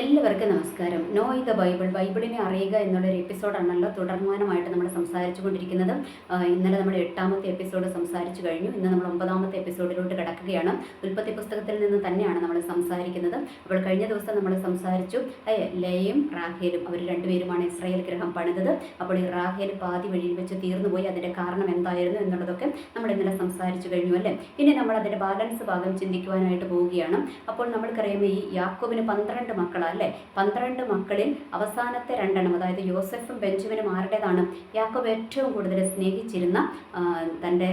എല്ലാവർക്കും നമസ്കാരം. No E the Bible ബൈബിളിനെ അറിയുക എന്നുള്ളൊരു എപ്പിസോഡാണല്ലോ തുടർമാനമായിട്ട് നമ്മൾ സംസാരിച്ചു കൊണ്ടിരിക്കുന്നത് ഇന്നലെ നമ്മൾ എട്ടാമത്തെ എപ്പിസോഡ് സംസാരിച്ചു കഴിഞ്ഞു. ഇന്ന് നമ്മൾ ഒമ്പതാമത്തെ എപ്പിസോഡിലോട്ട് കിടക്കുകയാണ്. ഉൽപ്പത്തി പുസ്തകത്തിൽ നിന്ന് തന്നെയാണ് നമ്മൾ സംസാരിക്കുന്നത്. അപ്പോൾ കഴിഞ്ഞ ദിവസം നമ്മൾ സംസാരിച്ചു ലയും റാഹേലും അവർ രണ്ടുപേരുമാണ് ഇസ്രായേൽ ഗ്രഹം പണിതത്. അപ്പോൾ ഈ റാഹേൽ പാതി വഴിയിൽ വെച്ച് തീർന്നുപോയി. അതിന്റെ കാരണം എന്തായിരുന്നു എന്നുള്ളതൊക്കെ നമ്മൾ ഇന്നലെ സംസാരിച്ചു കഴിഞ്ഞു അല്ലേ? ഇനി നമ്മൾ അതിന്റെ ബാലൻസ് ഭാഗം ചിന്തിക്കുവാനായിട്ട് പോവുകയാണ്. അപ്പോൾ നമ്മൾക്കറിയാം ഈ യാക്കോബിന് പന്ത്രണ്ട് മക്കളാണ് അല്ലേ പന്ത്രണ്ട് മക്കളിൽ അവസാനത്തെ രണ്ടെണ്ണം അതായത് യോസഫും ബെഞ്ചമിനും ആരുടേതാണ്? യാക്കോബ് ഏറ്റവും കൂടുതൽ സ്നേഹിച്ചിരുന്ന തന്റെ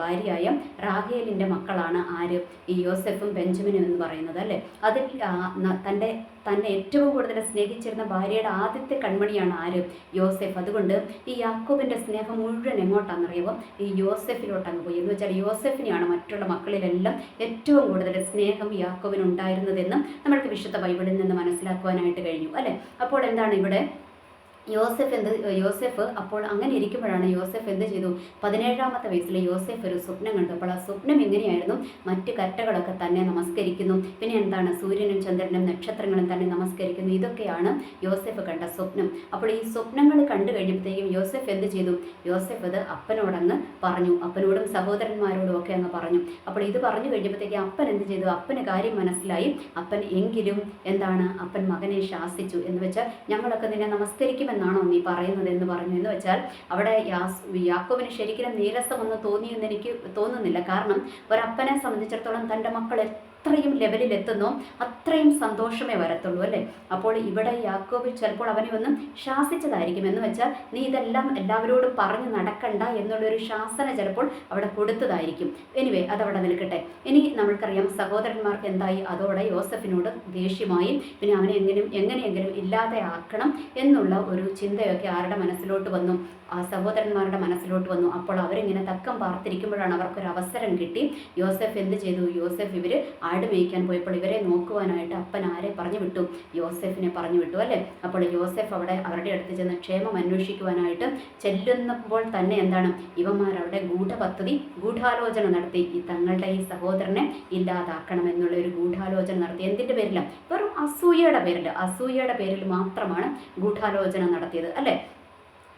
ഭാര്യയായ റാഹേലിന്റെ മക്കളാണ് ആര്? ഈ യോസഫും ബെഞ്ചമിനും എന്ന് പറയുന്നത് അല്ലേ? അതിൽ തന്റെ തന്നെ ഏറ്റവും കൂടുതൽ സ്നേഹിച്ചിരുന്ന ഭാര്യയുടെ ആദ്യത്തെ കൺമണിയാണ് ആര്? യോസെഫ്. അതുകൊണ്ട് ഈ യാക്കോബിന്റെ സ്നേഹം മുഴുവൻ എങ്ങോട്ടാണെന്നറിയുമ്പോൾ ഈ യോസെഫിലോട്ടാണ് പോയി. എന്ന് വെച്ചാൽ യോസെഫിനെയാണ് മറ്റുള്ള മക്കളിലെല്ലാം ഏറ്റവും കൂടുതൽ സ്നേഹം യാക്കോബിന് ഉണ്ടായിരുന്നതെന്ന് നമ്മൾക്ക് വിശുദ്ധ ബൈബിളിൽ നിന്ന് മനസ്സിലാക്കുവാനായിട്ട് കഴിഞ്ഞു അല്ലേ? അപ്പോൾ എന്താണ് ഇവിടെ യോസെഫ് എന്ത് യോസെഫ് അപ്പോൾ അങ്ങനെ ഇരിക്കുമ്പോഴാണ് യോസെഫ് എന്ത് ചെയ്തു? പതിനേഴാമത്തെ വയസ്സിൽ യോസെഫ് ഒരു സ്വപ്നം കണ്ടു. അപ്പോൾ ആ സ്വപ്നം എങ്ങനെയായിരുന്നു? മറ്റ് കറ്റകളൊക്കെ തന്നെ നമസ്കരിക്കുന്നു. പിന്നെ എന്താണ്? സൂര്യനും ചന്ദ്രനും നക്ഷത്രങ്ങളും തന്നെ നമസ്കരിക്കുന്നു. ഇതൊക്കെയാണ് യോസെഫ് കണ്ട സ്വപ്നം. അപ്പോൾ ഈ സ്വപ്നങ്ങൾ കണ്ടു കഴിഞ്ഞപ്പോഴത്തേക്കും യോസെഫ് എന്ത് ചെയ്തു? യോസെഫ് അത് അപ്പനോടങ്ങ് പറഞ്ഞു. അപ്പനോടും സഹോദരന്മാരോടും ഒക്കെ അങ്ങ് പറഞ്ഞു. അപ്പോൾ ഇത് പറഞ്ഞു കഴിഞ്ഞപ്പോഴത്തേക്കും അപ്പൻ എന്ത് ചെയ്തു? അപ്പന് കാര്യം മനസ്സിലായി. അപ്പൻ എങ്കിലും എന്താണ്? അപ്പൻ മകനെ ശാസിച്ചു എന്ന് വെച്ചാൽ ഞങ്ങളൊക്കെ നിന്നെ നമസ്കരിക്കുമെന്നാണോ നീ പറയുന്നത് എന്ന് പറഞ്ഞു. എന്ന് വെച്ചാൽ അവിടെ യാസ് യാക്കോവിന് ശരിക്കും നീരസമൊന്നും തോന്നിയെന്ന് എനിക്ക് തോന്നുന്നില്ല. കാരണം ഒരപ്പനെ സംബന്ധിച്ചിടത്തോളം തന്റെ മക്കൾ എത്രയും ലെവലിൽ എത്തുന്നോ അത്രയും സന്തോഷമേ വരത്തുള്ളൂ അല്ലേ? അപ്പോൾ ഇവിടെ യാക്കോബ് ചിലപ്പോൾ അവനെ ഒന്നും ശാസിച്ചതായിരിക്കും എന്ന് വെച്ചാൽ നീ ഇതെല്ലാം എല്ലാവരോടും പറഞ്ഞ് നടക്കണ്ട എന്നുള്ളൊരു ശാസന ചിലപ്പോൾ അവിടെ കൊടുത്തതായിരിക്കും. എനിവേ അതവിടെ നിൽക്കട്ടെ. ഇനി നമ്മൾക്കറിയാം സഹോദരന്മാർക്ക് എന്തായി? അതോടെ യോസഫിനോട് ദേഷ്യമായി. പിന്നെ അവനെ എങ്ങനെയും എങ്ങനെയെങ്കിലും ഇല്ലാതെ ആക്കണം എന്നുള്ള ഒരു ചിന്തയൊക്കെ ആരുടെ മനസ്സിലോട്ട് വന്നു? ആ സഹോദരന്മാരുടെ മനസ്സിലോട്ട് വന്നു. അപ്പോൾ അവരിങ്ങനെ തക്കം പാർത്തിരിക്കുമ്പോഴാണ് അവർക്കൊരു അവസരം കിട്ടി. യോസഫ് എന്ത് ചെയ്തു? യോസഫ് ഇവർ ആട് മേയ്ക്കാൻ പോയപ്പോൾ ഇവരെ നോക്കുവാനായിട്ട് അപ്പൻ ആരെ പറഞ്ഞു വിട്ടു? യോസെഫിനെ പറഞ്ഞു വിട്ടു അല്ലേ? അപ്പോൾ യോസെഫ് അവിടെ അവരുടെ അടുത്ത് ചെന്ന് ക്ഷേമം അന്വേഷിക്കുവാനായിട്ട് ചെല്ലുന്നപ്പോൾ തന്നെ എന്താണ്? ഇവന്മാർ അവിടെ ഗൂഢ പദ്ധതി ഗൂഢാലോചന നടത്തി. ഈ തങ്ങളുടെ ഈ സഹോദരനെ ഇല്ലാതാക്കണം എന്നുള്ള ഒരു ഗൂഢാലോചന നടത്തി. എന്തിന്റെ പേരിലാണ് വെറും അസൂയയുടെ പേരിൽ അസൂയയുടെ പേരിൽ മാത്രമാണ് ഗൂഢാലോചന നടത്തിയത് അല്ലേ?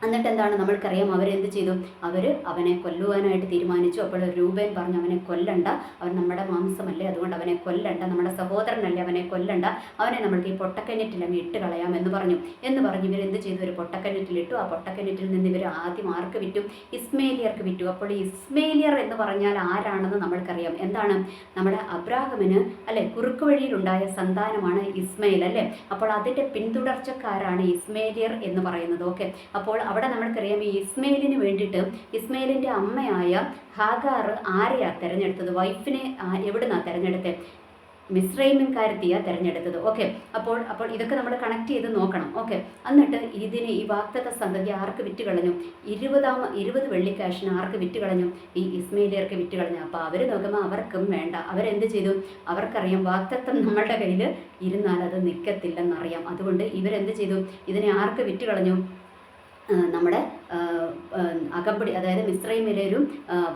എന്നിട്ട് എന്താണ് നമ്മൾക്കറിയാം. അവരെന്ത് ചെയ്തു? അവർ അവനെ കൊല്ലുവാനായിട്ട് തീരുമാനിച്ചു. അപ്പോൾ രൂപൻ പറഞ്ഞു അവനെ കൊല്ലണ്ട. അവൻ നമ്മുടെ മാംസമല്ലേ. അതുകൊണ്ട് അവനെ കൊല്ലണ്ട. നമ്മുടെ സഹോദരനല്ലേ. അവനെ കൊല്ലണ്ട. അവനെ നമ്മൾക്ക് ഈ പൊട്ടക്കഞ്ഞിട്ടിലങ്ങ് ഇട്ട് കളയാം എന്ന് പറഞ്ഞു. എന്ന് പറഞ്ഞ് ഇവരെന്ത് ചെയ്തു? ഒരു പൊട്ടക്കഞ്ഞിട്ടിലിട്ടു ആ പൊട്ടക്കഞ്ഞിട്ടിൽ നിന്ന് ഇവർ ആദ്യം ആർക്ക് വിറ്റു? ഇസ്മേലിയർക്ക് വിറ്റു. അപ്പോൾ ഇസ്മേലിയർ എന്ന് പറഞ്ഞാൽ ആരാണെന്ന് നമ്മൾക്കറിയാം. എന്താണ്? നമ്മുടെ അബ്രാഹമിന് അല്ലെ കുറുക്ക് വഴിയിലുണ്ടായ സന്താനമാണ് ഇസ്മയിൽ അല്ലേ? അപ്പോൾ അതിന്റെ പിന്തുടർച്ചക്കാരാണ് ഇസ്മേലിയർ എന്ന് പറയുന്നത്. ഓക്കെ. അപ്പോൾ അവിടെ നമ്മൾക്കറിയാം ഈ ഇസ്മയിലിന് വേണ്ടിയിട്ട് ഇസ്മയിലിന്റെ അമ്മയായ ഹാഗാർ ആരെയാ തിരഞ്ഞെടുത്തത്? വൈഫിനെ എവിടുന്നാണ് തിരഞ്ഞെടുത്തത് മിസ്രൈമിൻകാരത്തിയാണ് തിരഞ്ഞെടുത്തത്. ഓക്കെ അപ്പോൾ അപ്പോൾ ഇതൊക്കെ നമ്മൾ കണക്ട് ചെയ്ത് നോക്കണം. ഓക്കെ എന്നിട്ട് ഇതിന് ഈ വാക്തത്വ സന്തതി ആർക്ക് വിറ്റ് കളഞ്ഞു? ഇരുപതാം ഇരുപത് വെള്ളിക്കാശിന് ആർക്ക് വിറ്റ് കളഞ്ഞു? ഈ ഇസ്മയിലിയർക്ക് വിറ്റ് കളഞ്ഞു. അപ്പോൾ അവർ നോക്കുമ്പോൾ അവർക്കും വേണ്ട. അവരെന്ത് ചെയ്തു? അവർക്കറിയാം വാക്തത്വം നമ്മളുടെ കയ്യിൽ ഇരുന്നാൽ അത് നിൽക്കത്തില്ലെന്നറിയാം അതുകൊണ്ട് ഇവരെന്ത് ചെയ്തു? ഇതിനെ ആർക്ക് വിറ്റ് കളഞ്ഞു? നമ്മുടെ അകമ്പടി അതായത് മിശ്രൈമിലേരും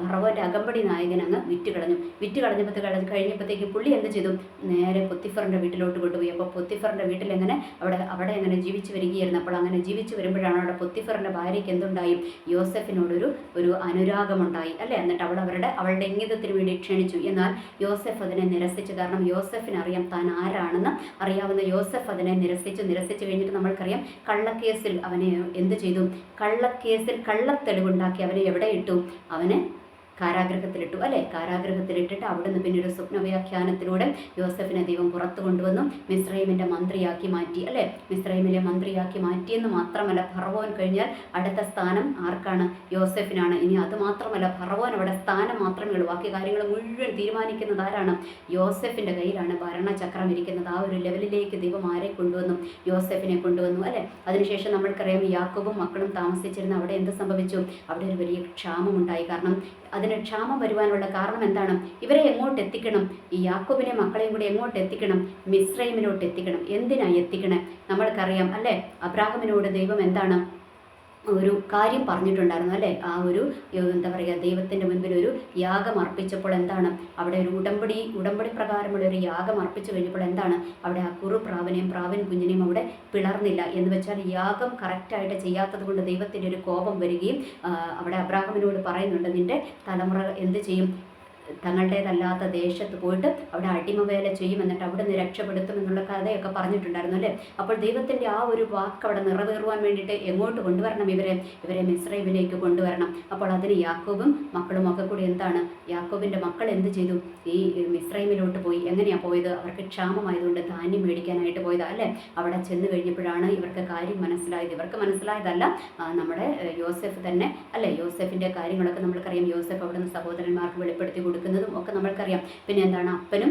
ഭർവന്റെ അകമ്പടി നായകൻ അങ്ങ് വിറ്റ് കളഞ്ഞു വിറ്റ് കളഞ്ഞപ്പോൾ കഴിഞ്ഞപ്പോഴത്തേക്ക് പുള്ളി എന്ത് ചെയ്തു? നേരെ പൊത്തിഫറിന്റെ വീട്ടിലോട്ട് കൊണ്ടുപോയി. അപ്പോൾ പൊത്തിഫറിന്റെ വീട്ടിൽ എങ്ങനെ അവിടെ അവിടെ എങ്ങനെ ജീവിച്ചു വരികയായിരുന്നു. അപ്പോൾ അങ്ങനെ ജീവിച്ചു വരുമ്പോഴാണ് അവിടെ പൊത്തിഫറിന്റെ ഭാര്യയ്ക്ക് എന്തുണ്ടായി? യോസെഫിനോടൊരു ഒരു അനുരാഗമുണ്ടായി അല്ലേ? എന്നിട്ട് അവൾ അവരുടെ അവളുടെ ഇംഗിതത്തിന് വേണ്ടി ക്ഷണിച്ചു. എന്നാൽ യോസെഫ് അതിനെ നിരസിച്ചു. കാരണം യോസെഫിന് അറിയാം താൻ ആരാണെന്ന് അറിയാവുന്ന യോസെഫ് അതിനെ നിരസിച്ചു. നിരസിച്ചു കഴിഞ്ഞിട്ട് നമ്മൾക്കറിയാം കള്ളക്കേസിൽ അവനെ എന്ത് ചെയ്തു? കള്ളക്കേസിൽ കള്ളത്തെളിവുണ്ടാക്കി അവനെ എവിടെ ഇട്ടു? അവനെ കാരാഗ്രഹത്തിലിട്ടു. അല്ലേ? കാരാഗ്രഹത്തിലിട്ടിട്ട് അവിടെ നിന്ന് പിന്നെ ഒരു സ്വപ്നവ്യാഖ്യാനത്തിലൂടെ യോസഫിനെ ദൈവം പുറത്തു കൊണ്ടുവന്നു. മിസ്രൈമിന്റെ മന്ത്രിയാക്കി മാറ്റി. അല്ലേ? മിസ്രൈമിലെ മന്ത്രിയാക്കി മാറ്റിയെന്ന് മാത്രമല്ല ഫറവോൻ കഴിഞ്ഞാൽ അടുത്ത സ്ഥാനം ആർക്കാണ്? യോസഫിനാണ്. ഇനി അത് മാത്രമല്ല ഫറവോൻ അവിടെ സ്ഥാനം മാത്രമേ ഉള്ളൂ. ബാക്കി കാര്യങ്ങൾ മുഴുവൻ തീരുമാനിക്കുന്നത് ആരാണ്? യോസഫിന്റെ കയ്യിലാണ് ഭരണചക്രം ഇരിക്കുന്നത്. ആ ഒരു ലെവലിലേക്ക് ദൈവം ആരെ കൊണ്ടുവന്നു? യോസഫിനെ കൊണ്ടുവന്നു. അല്ലേ? അതിനുശേഷം നമ്മൾക്കറിയാം യാക്കോബും മക്കളും താമസിച്ചിരുന്ന അവിടെ എന്ത് സംഭവിച്ചു? അവിടെ ഒരു വലിയ ക്ഷാമമുണ്ടായി. കാരണം അതിന് ക്ഷാമം വരുവാനുള്ള കാരണം എന്താണ്? ഇവരെ എങ്ങോട്ട് എത്തിക്കണം? ഈ യാക്കോബിനെ മക്കളെയും കൂടി എങ്ങോട്ട് എത്തിക്കണം? മിസ്രൈമിലോട്ട് എത്തിക്കണം. എന്തിനാ എത്തിക്കണേ? നമ്മൾക്കറിയാം അല്ലേ? അബ്രാഹമിനോട് ദൈവം എന്താണ് ഒരു കാര്യം പറഞ്ഞിട്ടുണ്ടായിരുന്നു അല്ലേ? ആ ഒരു എന്താ പറയുക ദൈവത്തിന്റെ മുൻപിൽ ഒരു യാഗം അർപ്പിച്ചപ്പോൾ എന്താണ്? അവിടെ ഒരു ഉടമ്പടി ഉടമ്പടി പ്രകാരമുള്ള ഒരു യാഗം അർപ്പിച്ചു കഴിഞ്ഞപ്പോൾ എന്താണ്? അവിടെ ആ കുറു പ്രാവിനെയും പ്രാവൻ കുഞ്ഞിനെയും അവിടെ പിളർന്നില്ല. എന്ന് വെച്ചാൽ യാഗം കറക്റ്റായിട്ട് ചെയ്യാത്തത് കൊണ്ട് ദൈവത്തിന്റെ ഒരു കോപം വരികയും അവിടെ അബ്രാഹമിനോട് പറയുന്നുണ്ട് നിന്റെ തലമുറ എന്ത് ചെയ്യും? തങ്ങളുടേതല്ലാത്ത ദേശത്ത് പോയിട്ട് അവിടെ അടിമവേല ചെയ്യും എന്നിട്ട് അവിടെ നിന്ന് രക്ഷപ്പെടുത്തും എന്നുള്ള കഥയൊക്കെ പറഞ്ഞിട്ടുണ്ടായിരുന്നു അല്ലേ? അപ്പോൾ ദൈവത്തിന്റെ ആ ഒരു വാക്ക് അവിടെ നിറവേറുവാൻ വേണ്ടിയിട്ട് എങ്ങോട്ട് കൊണ്ടുവരണം ഇവരെ? ഇവരെ മിസ്രൈമിലേക്ക് കൊണ്ടുവരണം. അപ്പോൾ അതിന് യാക്കോബും മക്കളും ഒക്കെ കൂടി എന്താണ്? യാക്കോബിന്റെ മക്കൾ എന്ത് ചെയ്തു? ഈ മിസ്രൈമിലോട്ട് പോയി. എങ്ങനെയാണ് പോയത്? അവർക്ക് ക്ഷാമമായതുകൊണ്ട് ധാന്യം മേടിക്കാനായിട്ട് പോയത് അല്ലേ? അവിടെ ചെന്ന് കഴിഞ്ഞപ്പോഴാണ് ഇവർക്ക് കാര്യം മനസ്സിലായത്. ഇവർക്ക് മനസ്സിലായതല്ല നമ്മുടെ യോസെഫ് തന്നെ അല്ലേ? യോസെഫിന്റെ കാര്യങ്ങളൊക്കെ നമ്മൾക്കറിയാം. യോസെഫ് അവിടെ നിന്ന് സഹോദരന്മാർക്ക് വെളിപ്പെടുത്തി കൊടുക്കുന്നതും ഒക്കെ നമ്മൾക്കറിയാം. പിന്നെ എന്താണ് അപ്പനും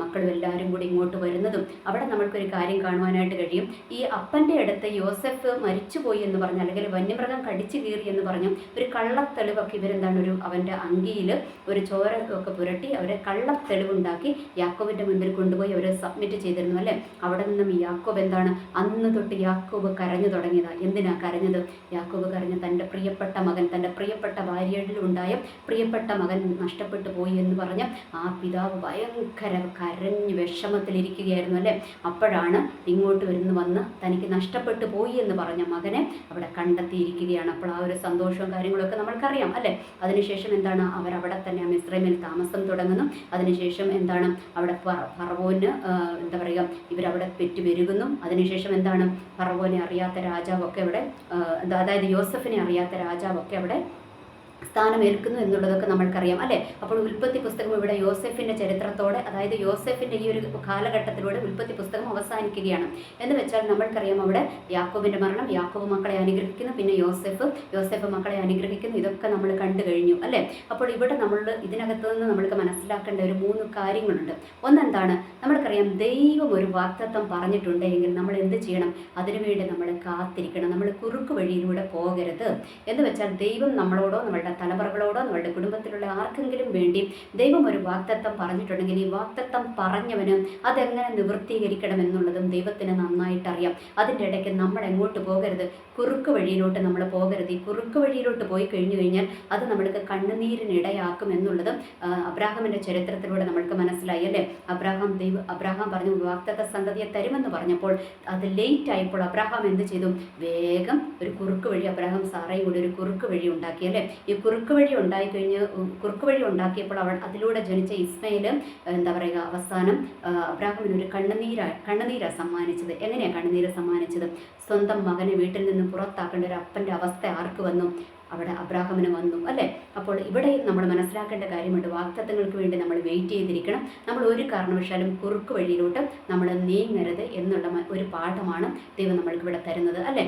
മക്കളും എല്ലാവരും കൂടി ഇങ്ങോട്ട് വരുന്നതും അവിടെ നമ്മൾക്കൊരു കാര്യം കാണുവാനായിട്ട് കഴിയും. ഈ അപ്പന്റെ അടുത്ത് യോസഫ് മരിച്ചുപോയി എന്ന് പറഞ്ഞു അല്ലെങ്കിൽ വന്യമൃഗം കടിച്ചു കീറി എന്ന് പറഞ്ഞു ഒരു കള്ളത്തെളിവൊക്കെ ഇവരെന്താണ് ഒരു അവന്റെ അങ്കിയിൽ ഒരു ചോര ഒക്കെ പുരട്ടി അവരെ കള്ളത്തെളിവുണ്ടാക്കി യാക്കോബിന്റെ മുൻപിൽ കൊണ്ടുപോയി അവരെ സബ്മിറ്റ് ചെയ്തിരുന്നു അല്ലേ? അവിടെ നിന്നും യാക്കോബ് എന്താണ് അന്ന് തൊട്ട് യാക്കോബ് കരഞ്ഞു തുടങ്ങിയതാണ് എന്തിനാ കരഞ്ഞത്? യാക്കോബ് കരഞ്ഞ് തന്റെ പ്രിയപ്പെട്ട മകൻ തന്റെ പ്രിയപ്പെട്ട ഭാര്യയിലുണ്ടായ പ്രിയപ്പെട്ട മകൻ നഷ്ടപ്പെട്ടു പോയി എന്ന് പറഞ്ഞ് ആ പിതാവ് ഭയങ്കര കരഞ്ഞ് വിഷമത്തിലിരിക്കുകയായിരുന്നു അല്ലേ? അപ്പോഴാണ് ഇങ്ങോട്ട് വരുന്ന് വന്ന് തനിക്ക് നഷ്ടപ്പെട്ടു പോയി എന്ന് പറഞ്ഞ മകനെ അവിടെ കണ്ടെത്തിയിരിക്കുകയാണ്. അപ്പോൾ ആ ഒരു സന്തോഷവും കാര്യങ്ങളൊക്കെ നമ്മൾക്കറിയാം അല്ലേ? അതിനുശേഷം എന്താണ്? അവർ അവരവിടെ തന്നെ മിശ്രമിൽ താമസം തുടങ്ങുന്നു. അതിനുശേഷം എന്താണ്? അവിടെ പറവോന് എന്താ പറയുക ഇവരവിടെ പെറ്റുപെരുകുന്നു അതിനുശേഷം എന്താണ്? പറവോനെ അറിയാത്ത രാജാവൊക്കെ അവിടെ അതായത് യോസഫിനെ അറിയാത്ത രാജാവൊക്കെ അവിടെ സ്ഥാനമേൽക്കുന്നു എന്നുള്ളതൊക്കെ നമ്മൾക്കറിയാം അല്ലേ? അപ്പോൾ ഉൽപ്പത്തി പുസ്തകം ഇവിടെ യോസെഫിന്റെ ചരിത്രത്തോടെ അതായത് യോസെഫിന്റെ ഈ ഒരു കാലഘട്ടത്തിലൂടെ ഉൽപ്പത്തി പുസ്തകം അവസാനിക്കുകയാണ്. എന്ന് വെച്ചാൽ നമ്മൾക്കറിയാം അവിടെ യാക്കോബിന്റെ മരണം യാക്കോബ് മക്കളെ അനുഗ്രഹിക്കുന്നു പിന്നെ യോസെഫ് യോസെഫ് മക്കളെ അനുഗ്രഹിക്കുന്നു ഇതൊക്കെ നമ്മൾ കണ്ടു കഴിഞ്ഞു അല്ലേ? അപ്പോൾ ഇവിടെ നമ്മൾ ഇതിനകത്ത് നിന്ന് നമ്മൾക്ക് മനസ്സിലാക്കേണ്ട ഒരു മൂന്ന് കാര്യങ്ങളുണ്ട്. ഒന്നെന്താണ്? നമ്മൾക്കറിയാം ദൈവം ഒരു വാക്തത്വം പറഞ്ഞിട്ടുണ്ടെങ്കിൽ നമ്മൾ എന്ത് ചെയ്യണം? അതിനുവേണ്ടി നമ്മൾ കാത്തിരിക്കണം. നമ്മൾ കുറുക്ക് വഴിയിലൂടെ പോകരുത്. എന്ന് വെച്ചാൽ ദൈവം നമ്മളോടോ നമ്മളുടെ തലമുറകളോടോ നമ്മളുടെ കുടുംബത്തിലുള്ള ആർക്കെങ്കിലും വേണ്ടി ദൈവം ഒരു വാക്തത്വം പറഞ്ഞിട്ടുണ്ടെങ്കിൽ ഈ വാക്തത്വം പറഞ്ഞവന് അതെങ്ങനെ നിവൃത്തീകരിക്കണം എന്നുള്ളതും ദൈവത്തിന് നന്നായിട്ട് അറിയാം അതിന്റെ ഇടയ്ക്ക് നമ്മൾ എങ്ങോട്ട് പോകരുത്? കുറുക്ക് വഴിയിലോട്ട് നമ്മൾ പോകരുത്. ഈ കുറുക്ക് വഴിയിലോട്ട് പോയി കഴിഞ്ഞു കഴിഞ്ഞാൽ അത് നമ്മൾക്ക് കണ്ണുനീരിനിടയാക്കും എന്നുള്ളതും അബ്രാഹമിന്റെ ചരിത്രത്തിലൂടെ നമ്മൾക്ക് മനസ്സിലായി അല്ലേ? അബ്രാഹാം ദൈവ അബ്രാഹാം പറഞ്ഞു വാക്തത്വ സംഗതിയെ തരുമെന്ന് പറഞ്ഞപ്പോൾ അത് ലേറ്റ് ആയപ്പോൾ അബ്രാഹാം എന്ത് ചെയ്തു? വേഗം ഒരു കുറുക്ക് വഴി അബ്രാഹാം സാറയും കൂടി ഒരു കുറുക്ക് വഴി ഉണ്ടാക്കി അല്ലേ? ഈ കുറുക്ക് വഴി ഉണ്ടായിക്കഴിഞ്ഞ് കുറുക്ക് വഴി ഉണ്ടാക്കിയപ്പോൾ അവൾ അതിലൂടെ ജനിച്ച ഇസ്മയിൽ എന്താ പറയുക അവസാനം അബ്രാഹമിന് ഒരു കണ്ണുനീര കണ്ണുനീര സമ്മാനിച്ചത്. എങ്ങനെയാണ് കണ്ണുനീര സമ്മാനിച്ചത്? സ്വന്തം മകനെ വീട്ടിൽ നിന്ന് പുറത്താക്കേണ്ട ഒരു അപ്പന്റെ അവസ്ഥ ആർക്ക് വന്നു? അവിടെ അബ്രാഹമിന് വന്നു അല്ലേ? അപ്പോൾ ഇവിടെ നമ്മൾ മനസ്സിലാക്കേണ്ട കാര്യമുണ്ട്. വാക്തത്വങ്ങൾക്ക് വേണ്ടി നമ്മൾ വെയിറ്റ് ചെയ്തിരിക്കണം. നമ്മൾ ഒരു കാരണവശാലും കുറുക്ക് വഴിയിലോട്ട് നമ്മൾ നീങ്ങരുത് എന്നുള്ള ഒരു പാഠമാണ് ദൈവം നമ്മൾക്ക് ഇവിടെ തരുന്നത് അല്ലേ?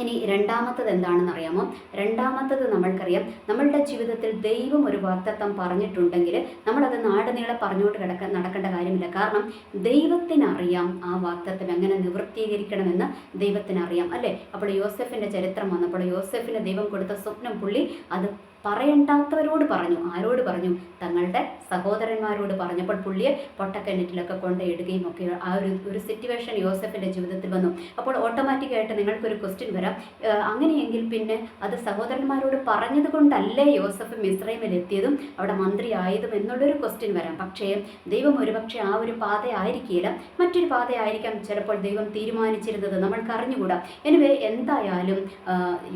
ഇനി രണ്ടാമത്തത് എന്താണെന്ന് അറിയാമോ രണ്ടാമത്തത് നമ്മൾക്കറിയാം. നമ്മളുടെ ജീവിതത്തിൽ ദൈവം ഒരു വാക്തത്വം പറഞ്ഞിട്ടുണ്ടെങ്കിൽ നമ്മളത് നാടുനീളെ പറഞ്ഞുകൊണ്ട് കിടക്ക നടക്കേണ്ട കാര്യമില്ല. കാരണം ദൈവത്തിനറിയാം ആ വാക്തത്വം എങ്ങനെ നിവൃത്തീകരിക്കണമെന്ന് ദൈവത്തിനറിയാം. അല്ലേ? അപ്പോൾ യോസഫിന്റെ ചരിത്രം വന്നപ്പോൾ യോസഫിന് ദൈവം കൊടുത്ത സ്വപ്നം പുള്ളി അത് പറയണ്ടാത്തവരോട് പറഞ്ഞു. ആരോട് പറഞ്ഞു? തങ്ങളുടെ സഹോദരന്മാരോട് പറഞ്ഞപ്പോൾ പുള്ളിയെ പൊട്ടക്കിണറ്റിലൊക്കെ കൊണ്ടിടുകയും ഒക്കെ ആ ഒരു ഒരു സിറ്റുവേഷൻ യോസഫിന്റെ ജീവിതത്തിൽ വന്നു. അപ്പോൾ ഓട്ടോമാറ്റിക്കായിട്ട് നിങ്ങൾക്കൊരു ക്വസ്റ്റ്യൻ വരാം. അങ്ങനെയെങ്കിൽ പിന്നെ അത് സഹോദരന്മാരോട് പറഞ്ഞത് കൊണ്ടല്ലേ യോസഫ് മിസ്രൈമിൽ എത്തിയതും? അവിടെ മന്ത്രി ആയതും എന്നുള്ളൊരു ക്വസ്റ്റ്യൻ വരാം. പക്ഷേ ദൈവം ഒരുപക്ഷെ ആ ഒരു പാത ആയിരിക്കില്ല മറ്റൊരു പാത ആയിരിക്കാം ചിലപ്പോൾ ദൈവം തീരുമാനിച്ചിരുന്നത്. നമ്മൾക്ക് അറിഞ്ഞുകൂടാ. എനിവേ എന്തായാലും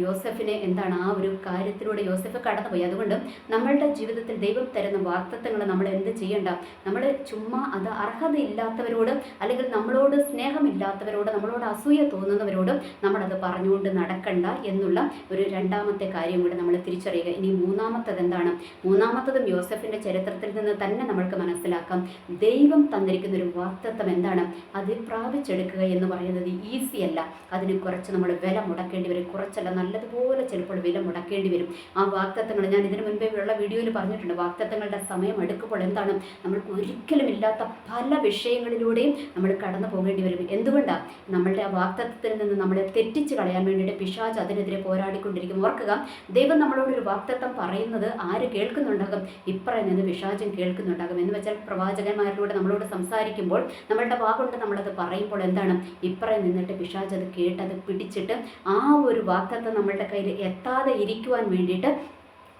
യോസഫിനെ എന്താണ് ആ ഒരു കാര്യത്തിലൂടെ യോസഫ് കടന്നുപോയി. അതുകൊണ്ട് നമ്മളുടെ ജീവിതത്തിൽ ദൈവം തരുന്ന വാക്തത്വങ്ങൾ നമ്മൾ എന്ത് ചെയ്യണ്ട? നമ്മൾ ചുമ്മാ അത് അർഹതയില്ലാത്തവരോട് അല്ലെങ്കിൽ നമ്മളോട് സ്നേഹമില്ലാത്തവരോട് നമ്മളോട് അസൂയ തോന്നുന്നവരോട് നമ്മളത് പറഞ്ഞുകൊണ്ട് നടക്കണ്ട എന്നുള്ള ഒരു രണ്ടാമത്തെ കാര്യം കൂടെ നമ്മൾ തിരിച്ചറിയുക. ഇനി മൂന്നാമത്തത് എന്താണ്? മൂന്നാമത്തതും യോസഫിന്റെ ചരിത്രത്തിൽ നിന്ന് തന്നെ നമ്മൾക്ക് മനസ്സിലാക്കാം. ദൈവം തന്നിരിക്കുന്ന ഒരു വാക്തത്വം എന്താണ്? അത് പ്രാപിച്ചെടുക്കുക എന്ന് പറയുന്നത് ഈസി അല്ല. അതിന് കുറച്ച് നമ്മൾ വില മുടക്കേണ്ടി വരും. കുറച്ചല്ല നല്ലതുപോലെ ചിലപ്പോൾ വില മുടക്കേണ്ടി വരും. ആ വാക്ത വാക്തത്വങ്ങൾ ഞാൻ ഇതിനു മുൻപേ ഉള്ള വീഡിയോയിൽ പറഞ്ഞിട്ടുണ്ട് വാക്തത്വങ്ങളുടെ സമയം എടുക്കുമ്പോൾ എന്താണ്? നമ്മൾക്ക് ഒരിക്കലും ഇല്ലാത്ത പല വിഷയങ്ങളിലൂടെയും നമ്മൾ കടന്നു പോകേണ്ടി വരും. എന്തുകൊണ്ടാണ് നമ്മളുടെ ആ വാക്തത്വത്തിൽ നിന്ന് നമ്മളെ തെറ്റിച്ച് കളയാൻ വേണ്ടിയിട്ട് പിശാജ് അതിനെതിരെ പോരാടിക്കൊണ്ടിരിക്കും. ഓർക്കുക ദൈവം നമ്മളോട് ഒരു വാക്തത്വം പറയുന്നത് ആര് കേൾക്കുന്നുണ്ടാകും? ഇപ്പറയിൽ നിന്ന് പിശാചും കേൾക്കുന്നുണ്ടാകും. എന്ന് വെച്ചാൽ പ്രവാചകന്മാരിലൂടെ നമ്മളോട് സംസാരിക്കുമ്പോൾ നമ്മളുടെ വാക്കൊണ്ട് നമ്മളത് പറയുമ്പോൾ എന്താണ്? ഇപ്പറയിൽ നിന്നിട്ട് പിശാജ് അത് കേട്ടത് പിടിച്ചിട്ട് ആ ഒരു വാക്തത്വം നമ്മളുടെ കയ്യിൽ എത്താതെ ഇരിക്കുവാൻ വേണ്ടിയിട്ട്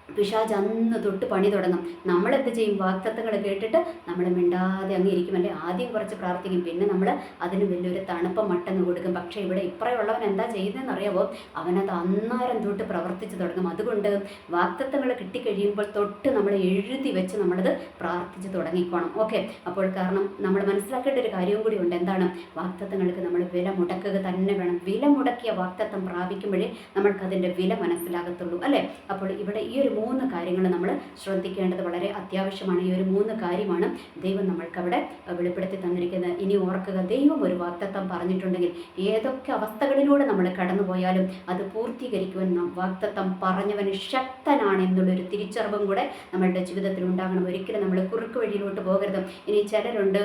പിശാജ് അന്ന് തൊട്ട് പണി തുടങ്ങും. നമ്മളെന്ത് ചെയ്യും? വാക്തത്വങ്ങൾ കേട്ടിട്ട് നമ്മൾ മിണ്ടാതെ അങ്ങ് ഇരിക്കും. അല്ലെ? ആദ്യം കുറച്ച് പ്രാർത്ഥിക്കും. പിന്നെ നമ്മൾ അതിന് വലിയൊരു തണുപ്പ് മട്ടെന്ന് കൊടുക്കും. പക്ഷേ ഇവിടെ ഇപ്പറയുള്ളവൻ എന്താ ചെയ്യുന്നതെന്ന് അറിയാമോ അവനത് അന്നേരം തൊട്ട് പ്രവർത്തിച്ച് തുടങ്ങും. അതുകൊണ്ട് വാക്തത്വങ്ങൾ കിട്ടിക്കഴിയുമ്പോൾ തൊട്ട് നമ്മൾ എഴുതി വെച്ച് നമ്മളത് പ്രാർത്ഥിച്ച് തുടങ്ങിക്കോണം. ഓക്കെ? അപ്പോൾ കാരണം നമ്മൾ മനസ്സിലാക്കേണ്ട ഒരു കാര്യവും കൂടി ഉണ്ട്. എന്താണ്? വാക്തത്വങ്ങൾക്ക് നമ്മൾ വില മുടക്കുക തന്നെ വേണം. വില മുടക്കിയ വാക്തത്വം പ്രാപിക്കുമ്പോഴേ നമ്മൾക്കതിന്റെ വില മനസ്സിലാകത്തുള്ളൂ. അല്ലേ? അപ്പോൾ ഇവിടെ ഈ ഒരു മൂന്ന് കാര്യങ്ങൾ നമ്മൾ ശ്രദ്ധിക്കേണ്ടത് വളരെ അത്യാവശ്യമാണ്. ഈ ഒരു മൂന്ന് കാര്യമാണ് ദൈവം നമ്മൾക്ക് അവിടെ വെളിപ്പെടുത്തി തന്നിരിക്കുന്നത്. ഇനി ഓർക്കുക ദൈവം ഒരു വാക്തത്വം പറഞ്ഞിട്ടുണ്ടെങ്കിൽ ഏതൊക്കെ അവസ്ഥകളിലൂടെ നമ്മൾ കടന്നുപോയാലും അത് പൂർത്തീകരിക്കുവാൻ വാക്തത്വം പറഞ്ഞവന് ശക്തനാണ് എന്നുള്ളൊരു തിരിച്ചറിവും കൂടെ നമ്മളുടെ ജീവിതത്തിൽ ഉണ്ടാകണം. ഒരിക്കലും നമ്മൾ കുറുക്ക് വഴിയിലോട്ട് പോകരുത്. ഇനി ചിലരുണ്ട്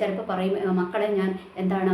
ചിലപ്പോൾ പറയും മക്കളെ ഞാൻ എന്താണ്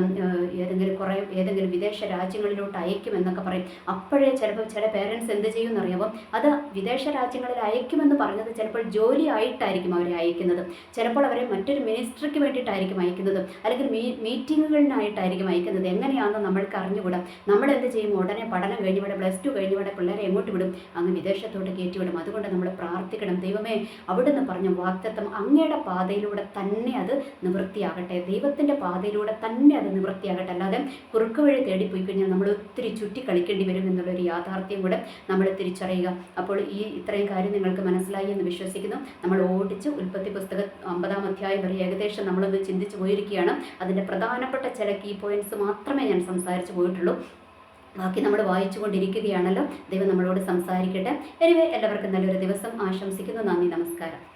ഏതെങ്കിലും കുറേ ഏതെങ്കിലും വിദേശ രാജ്യങ്ങളിലോട്ട് അയക്കും എന്നൊക്കെ പറയും. അപ്പോഴേ ചിലപ്പോൾ ചില പേരൻസ് എന്ത് ചെയ്യുമെന്നറിയാമോ അത് വിദേശ രാജ്യങ്ങളിൽ അയക്കുമെന്ന് പറഞ്ഞത് ചിലപ്പോൾ ജോലിയായിട്ടായിരിക്കും അവരെ അയക്കുന്നത്. ചിലപ്പോൾ അവരെ മറ്റൊരു മിനിസ്ട്രിക്ക് വേണ്ടിയിട്ടായിരിക്കും അയക്കുന്നത്. അല്ലെങ്കിൽ മീ മീറ്റിങ്ങുകളിനായിട്ടായിരിക്കും അയക്കുന്നത്. എങ്ങനെയാണെന്ന് നമ്മൾക്ക് അറിഞ്ഞുകൂടാം. നമ്മൾ എന്ത് ചെയ്യും? ഉടനെ പഠനം കഴിഞ്ഞവിടെ പ്ലസ് ടു കഴിഞ്ഞവിടെ പിള്ളേരെ എങ്ങോട്ട് വിടും? അങ്ങ് വിദേശത്തോട്ട് കയറ്റിവിടും. അതുകൊണ്ട് നമ്മൾ പ്രാർത്ഥിക്കണം. ദൈവമേ അവിടുന്ന് പറഞ്ഞ വാക്തത്വം അങ്ങയുടെ പാതയിലൂടെ തന്നെ അത് നിവൃത്തിയാകട്ടെ. ദൈവത്തിന്റെ പാതയിലൂടെ തന്നെ അത് നിവൃത്തിയാകട്ടെ. അല്ലാതെ കുറുക്ക് വഴി തേടിപ്പോയി കഴിഞ്ഞാൽ നമ്മൾ ഒത്തിരി ചുറ്റി കളിക്കേണ്ടി വരും എന്നുള്ളൊരു യാഥാർത്ഥ്യം കൂടെ നമ്മൾ തിരിച്ചറിയുക. അപ്പോൾ ഈ ഇത്രയും കാര്യം നിങ്ങൾക്ക് മനസ്സിലായി എന്ന് വിശ്വസിക്കുന്നു. നമ്മൾ ഓടിച്ച് ഉൽപ്പത്തി പുസ്തകം അമ്പതാം അധ്യായം വരെ ഏകദേശം നമ്മളൊന്ന് ചിന്തിച്ചു പോയിരിക്കുകയാണ്. അതിന്റെ പ്രധാനപ്പെട്ട ചില കീ പോയിന്റ്സ് മാത്രമേ ഞാൻ സംസാരിച്ചു പോയിട്ടുള്ളൂ. ബാക്കി നമ്മൾ വായിച്ചു കൊണ്ടിരിക്കുകയാണല്ലോ ദൈവം നമ്മളോട് സംസാരിക്കട്ടെ. എനിവേ എല്ലാവർക്കും നല്ലൊരു ദിവസം. ആശംസിക്കുന്നു. നന്ദി. നമസ്കാരം.